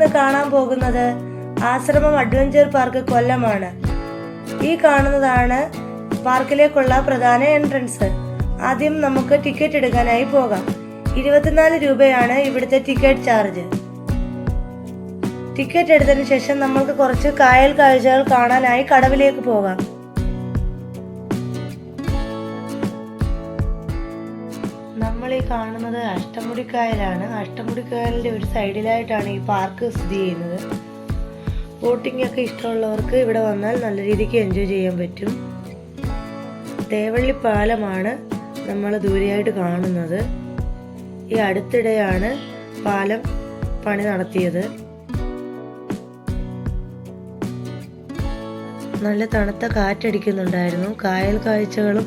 ഇന്ന് കാണാൻ പോകുന്നത് ആശ്രമം അഡ്വഞ്ചർ പാർക്ക് കൊല്ലമാണ്. ഈ കാണുന്നതാണ് പാർക്കിലേക്കുള്ള പ്രധാന എൻട്രൻസ്. ആദ്യം നമുക്ക് ടിക്കറ്റ് എടുക്കാനായി പോകാം. ഇരുപത്തിനാല് രൂപയാണ് ഇവിടുത്തെ ടിക്കറ്റ് ചാർജ്. ടിക്കറ്റ് എടുത്തതിന് ശേഷം നമ്മൾക്ക് കുറച്ച് കായൽ കാഴ്ചകൾ കാണാനായി കടവിലേക്ക് പോകാം. കാണുന്നത് അഷ്ടമുടിക്കായലാണ്. അഷ്ടമുടിക്കായലിന്റെ ഒരു സൈഡിലായിട്ടാണ് ഈ പാർക്ക് സ്ഥിതി ചെയ്യുന്നത്. ബോട്ടിംഗ് ഒക്കെ ഇഷ്ടമുള്ളവർക്ക് ഇവിടെ വന്നാൽ നല്ല രീതിക്ക് എൻജോയ് ചെയ്യാൻ പറ്റും. തേവള്ളി പാലമാണ് നമ്മൾ ദൂരെയായിട്ട് കാണുന്നത്. ഈ അടുത്തിടെയാണ് പാലം പണി നടത്തിയത്. നല്ല തണുത്ത കാറ്റടിക്കുന്നുണ്ടായിരുന്നു. കായൽ കാഴ്ചകളും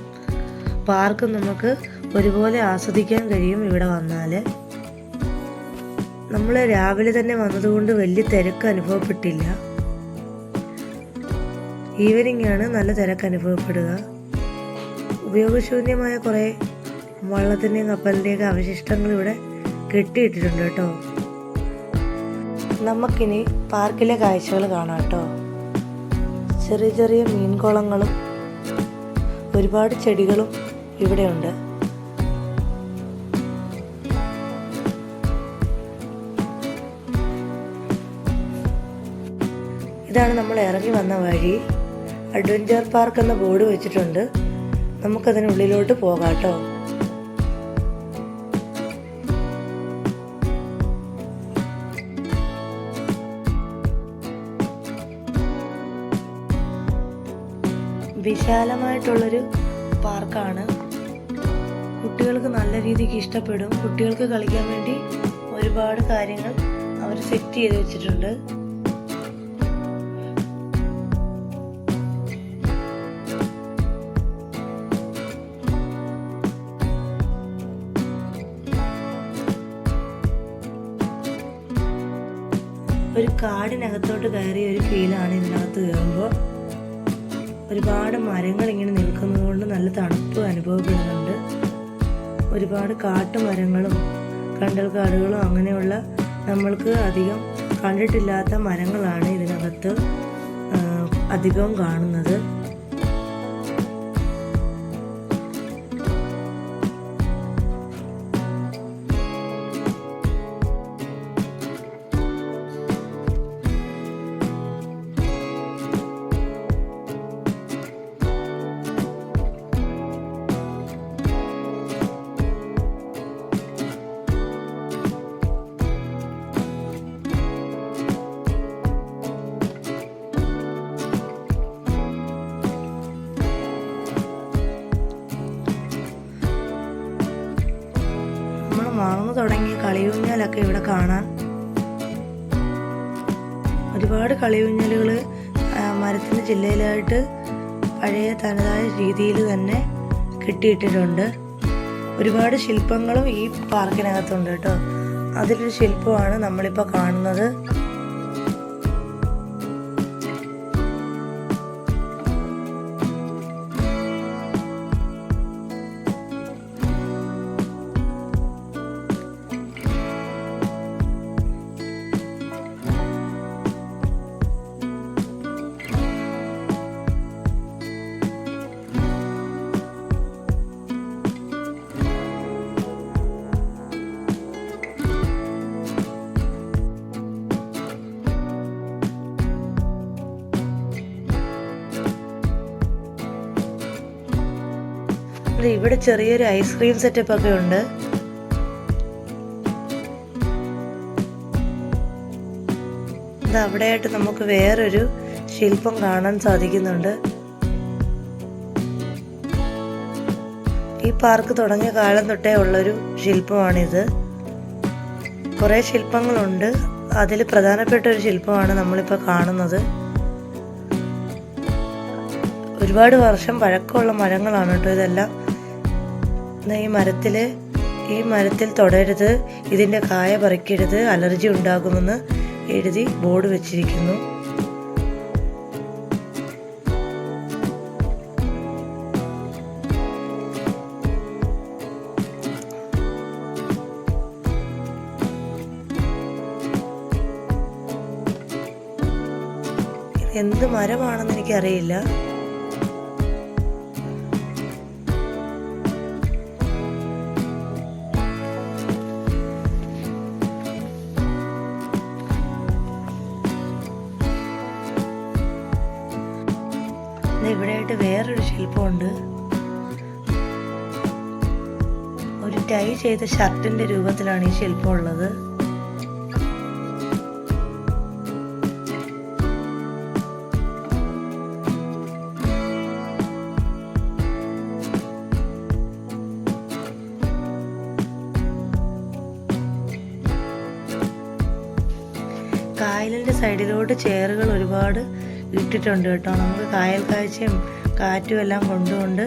പാർക്കും നമുക്ക് ഒരുപോലെ ആസ്വദിക്കാൻ കഴിയും ഇവിടെ വന്നാൽ നമ്മൾ രാവിലെ തന്നെ വന്നതുകൊണ്ട് വലിയ തിരക്ക് അനുഭവപ്പെട്ടില്ല. ഈവനിങ് ആണ് നല്ല തിരക്ക് അനുഭവപ്പെടുക. ഉപയോഗശൂന്യമായ കുറേ വള്ളത്തിന്റെയും കപ്പലിന്റെയൊക്കെ അവശിഷ്ടങ്ങൾ ഇവിടെ കെട്ടിയിട്ടിട്ടുണ്ട് കേട്ടോ. നമുക്കിനി പാർക്കിലെ കാഴ്ചകൾ കാണാം കേട്ടോ. ചെറിയ ചെറിയ മീൻകുളങ്ങളും ഒരുപാട് ചെടികളും ഇവിടെയുണ്ട്. ഇതാണ് നമ്മൾ ഇറങ്ങി വന്ന വഴി. അഡ്വഞ്ചർ പാർക്ക് എന്ന ബോർഡ് വെച്ചിട്ടുണ്ട്. നമുക്കതിനുള്ളിലോട്ട് പോകാം കേട്ടോ വിശാലമായിട്ടുള്ളൊരു പാർക്കാണ്. കുട്ടികൾക്ക് നല്ല രീതിക്ക് ഇഷ്ടപ്പെടും. കുട്ടികൾക്ക് കളിക്കാൻ വേണ്ടി ഒരുപാട് കാര്യങ്ങൾ അവർ സെറ്റ് ചെയ്ത് വെച്ചിട്ടുണ്ട്. കാടിനകത്തോട്ട് കയറിയ ഒരു ഫീലാണ് ഇതിനകത്ത് കയറുമ്പോൾ. ഒരുപാട് മരങ്ങൾ ഇങ്ങനെ നിൽക്കുന്നതുകൊണ്ട് നല്ല തണുപ്പ് അനുഭവപ്പെടുന്നുണ്ട്. ഒരുപാട് കാട്ടുമരങ്ങളും കണ്ടൽ കാടുകളും അങ്ങനെയുള്ള നമ്മൾക്ക് അധികം കണ്ടിട്ടില്ലാത്ത മരങ്ങളാണ് ഇതിനകത്ത് അധികവും കാണുന്നത്. തുടങ്ങിയ കളിയൂഞ്ഞാലൊക്കെ ഇവിടെ കാണാം. ഒരുപാട് കളിയൂഞ്ഞലുകൾ മരത്തിന്റെ ജില്ലയിലായിട്ട് പഴയ തനതായ രീതിയിൽ തന്നെ കിട്ടിയിട്ടിട്ടുണ്ട്. ഒരുപാട് ശില്പങ്ങളും ഈ പാർക്കിനകത്തുണ്ട് കേട്ടോ. അതിലൊരു ശില്പമാണ് നമ്മളിപ്പോൾ കാണുന്നത്. ഇവിടെ ചെറിയൊരു ഐസ്ക്രീം സെറ്റപ്പ് ഒക്കെ ഉണ്ട്. അവിടെയായിട്ട് നമുക്ക് വേറൊരു ശില്പം കാണാൻ സാധിക്കുന്നുണ്ട്. ഈ പാർക്ക് തുടങ്ങിയ കാലം തൊട്ടേ ഉള്ളൊരു ശില്പമാണിത്. കുറേ ശില്പങ്ങളുണ്ട്. അതിൽ പ്രധാനപ്പെട്ട ഒരു ശില്പമാണ് നമ്മളിപ്പോൾ കാണുന്നത്. ഒരുപാട് വർഷം പഴക്കമുള്ള മരങ്ങളാണ് കേട്ടോ ഇതെല്ലാം. ഈ മരത്തിൽ ഈ മരത്തിൽ തൊടരുത് ഇതിന്റെ കായ പറിക്കരുത് അലർജി ഉണ്ടാകുമെന്ന് എഴുതി ബോർഡ് വെച്ചിരിക്കുന്നു. എന്ത് മരമാണെന്ന് എനിക്കറിയില്ല. ഇവിടെയായിട്ട് വേറൊരു ശില്പമുണ്ട്. ഒരു ടൈ ചെയ്ത ഷർട്ടിന്റെ രൂപത്തിലാണ് ഈ ശില്പം ഉള്ളത് കായലിന്റെ സൈഡിലോട്ട് ചെയറുകൾ ഒരുപാട് ഇട്ടിട്ടുണ്ട് കേട്ടോ. നമുക്ക് കായൽ കാഴ്ചയും കാറ്റും എല്ലാം കൊണ്ടുകൊണ്ട്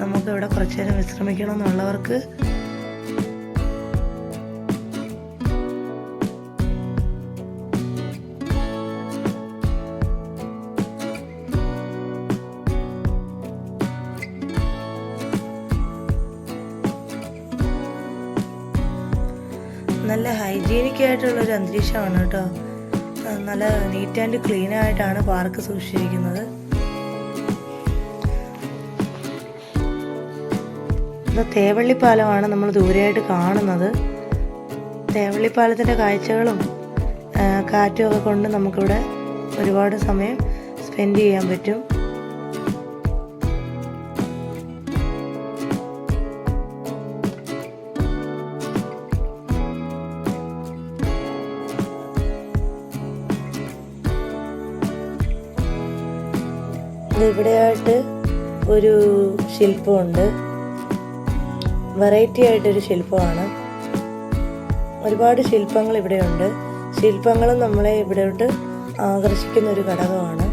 നമുക്ക് ഇവിടെ കുറച്ചു നേരം വിശ്രമിക്കണം എന്നുള്ളവർക്ക് നല്ല ഹൈജീനിക് ആയിട്ടുള്ള ഒരു അന്തരീക്ഷമാണ് കേട്ടോ. നല്ല നീറ്റ് ആൻഡ് ക്ലീൻ ആയിട്ടാണ് പാർക്ക് സൂക്ഷിച്ചിരിക്കുന്നത്. ഇത് തേവള്ളിപ്പാലമാണ് നമ്മൾ ദൂരെയായിട്ട് കാണുന്നത്. തേവള്ളിപ്പാലത്തിന്റെ കാഴ്ചകളും കാറ്റും ഒക്കെ കൊണ്ട് നമുക്കിവിടെ ഒരുപാട് സമയം സ്പെൻഡ് ചെയ്യാൻ പറ്റും. ഇവിടെയായിട്ട് ഒരു ശില്പമുണ്ട്. വെറൈറ്റി ആയിട്ടൊരു ശില്പമാണ്. ഒരുപാട് ശില്പങ്ങൾ ഇവിടെയുണ്ട്. ശില്പങ്ങളും നമ്മളെ ഇവിടോട്ട് ആകർഷിക്കുന്ന ഒരു ഘടകമാണ്.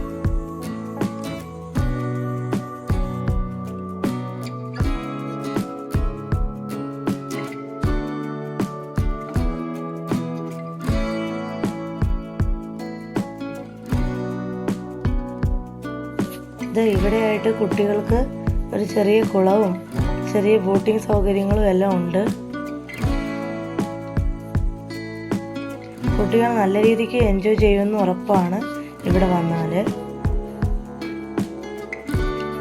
ഇത് ഇവിടെയായിട്ട് കുട്ടികൾക്ക് ഒരു ചെറിയ കുളവും ചെറിയ ബോട്ടിംഗ് സൗകര്യങ്ങളും എല്ലാം ഉണ്ട്. കുട്ടികൾ നല്ല രീതിക്ക് എൻജോയ് ചെയ്യുമെന്ന് ഉറപ്പാണ് ഇവിടെ വന്നാൽ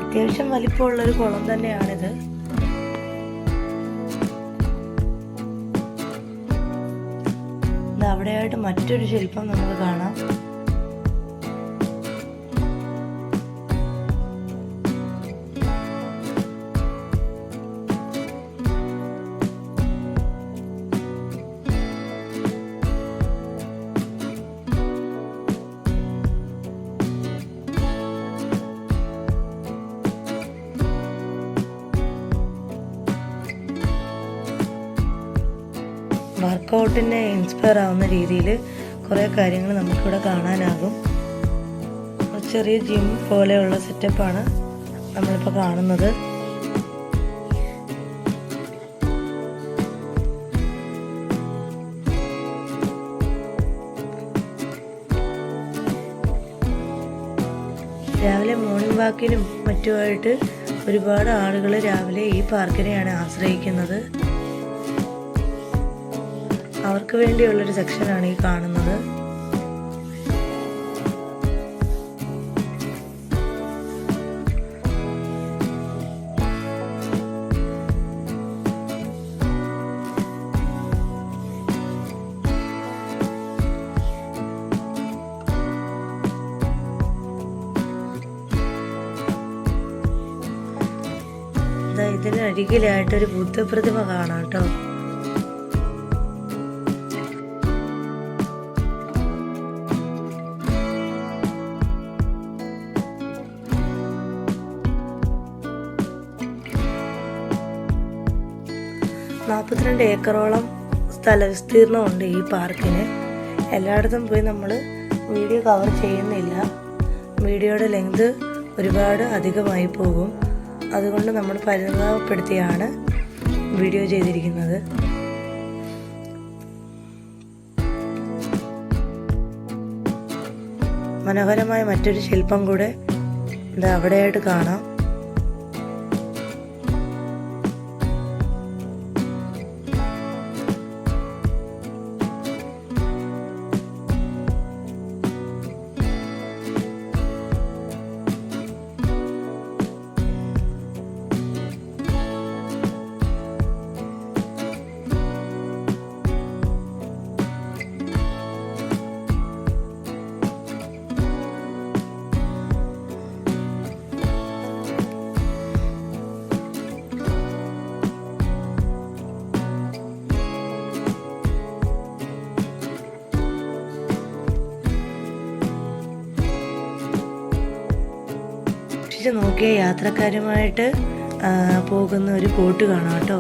അത്യാവശ്യം വലിപ്പമുള്ളൊരു കുളം തന്നെയാണിത്. അവിടെയായിട്ട് മറ്റൊരു ശില്പം നമുക്ക് കാണാം. വർക്കൗട്ടിനെ ഇൻസ്പയർ ആവുന്ന രീതിയിൽ കുറേ കാര്യങ്ങൾ നമുക്കിവിടെ കാണാനാകും. ചെറിയ ജിം പോലെയുള്ള സെറ്റപ്പാണ് നമ്മളിപ്പോൾ കാണുന്നത്. രാവിലെ മോർണിംഗ് വാക്കിനും മറ്റുമായിട്ട് ഒരുപാട് ആളുകൾ രാവിലെ ഈ പാർക്കിനെയാണ് ആശ്രയിക്കുന്നത്. അവർക്ക് വേണ്ടിയുള്ളൊരു സെക്ഷനാണ് ഈ കാണുന്നത്. ഇതിനരികിലായിട്ടൊരു ബുദ്ധപ്രതിമ കാണാം കേട്ടോ. നാൽപ്പത്തിരണ്ട് ഏക്കറോളം സ്ഥല വിസ്തീർണമുണ്ട് ഈ പാർക്കിന്. എല്ലായിടത്തും പോയി നമ്മൾ വീഡിയോ കവർ ചെയ്യുന്നില്ല. വീഡിയോയുടെ ലെങ്ത് ഒരുപാട് അധികമായി പോകും. അതുകൊണ്ട് നമ്മൾ പരിതാപപ്പെടുത്തിയാണ് വീഡിയോ ചെയ്തിരിക്കുന്നത്. മനോഹരമായ മറ്റൊരു ശില്പം കൂടെ ഇത് അവിടെയായിട്ട് കാണാം. നോക്കിയ യാത്രക്കാരുമായിട്ട് പോകുന്ന ഒരു ബോട്ട് കാണാം കേട്ടോ.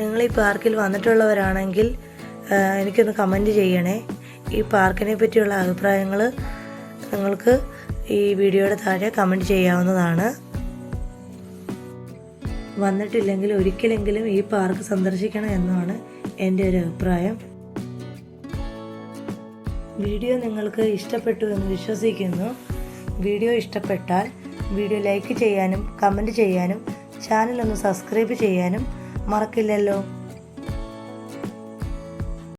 നിങ്ങൾ ഈ പാർക്കിൽ വന്നിട്ടുള്ളവരാണെങ്കിൽ എനിക്കൊന്ന് കമന്റ് ചെയ്യണേ. ഈ പാർക്കിനെ പറ്റിയുള്ള അഭിപ്രായങ്ങൾ നിങ്ങൾക്ക് ഈ വീഡിയോയുടെ താഴെ കമന്റ് ചെയ്യാവുന്നതാണ്. വന്നിട്ടില്ലെങ്കിൽ ഒരിക്കലെങ്കിലും ഈ പാർക്ക് സന്ദർശിക്കണം എന്നാണ് എന്റെ ഒരു അഭിപ്രായം. വീഡിയോ നിങ്ങൾക്ക് ഇഷ്ടപ്പെട്ടു എന്ന് വിശ്വസിക്കുന്നു. വീഡിയോ ഇഷ്ടപ്പെട്ടാൽ വീഡിയോ ലൈക്ക് ചെയ്യാനും കമന്റ് ചെയ്യാനും ചാനൽ ഒന്ന് സബ്സ്ക്രൈബ് ചെയ്യാനും മറക്കില്ലല്ലോ.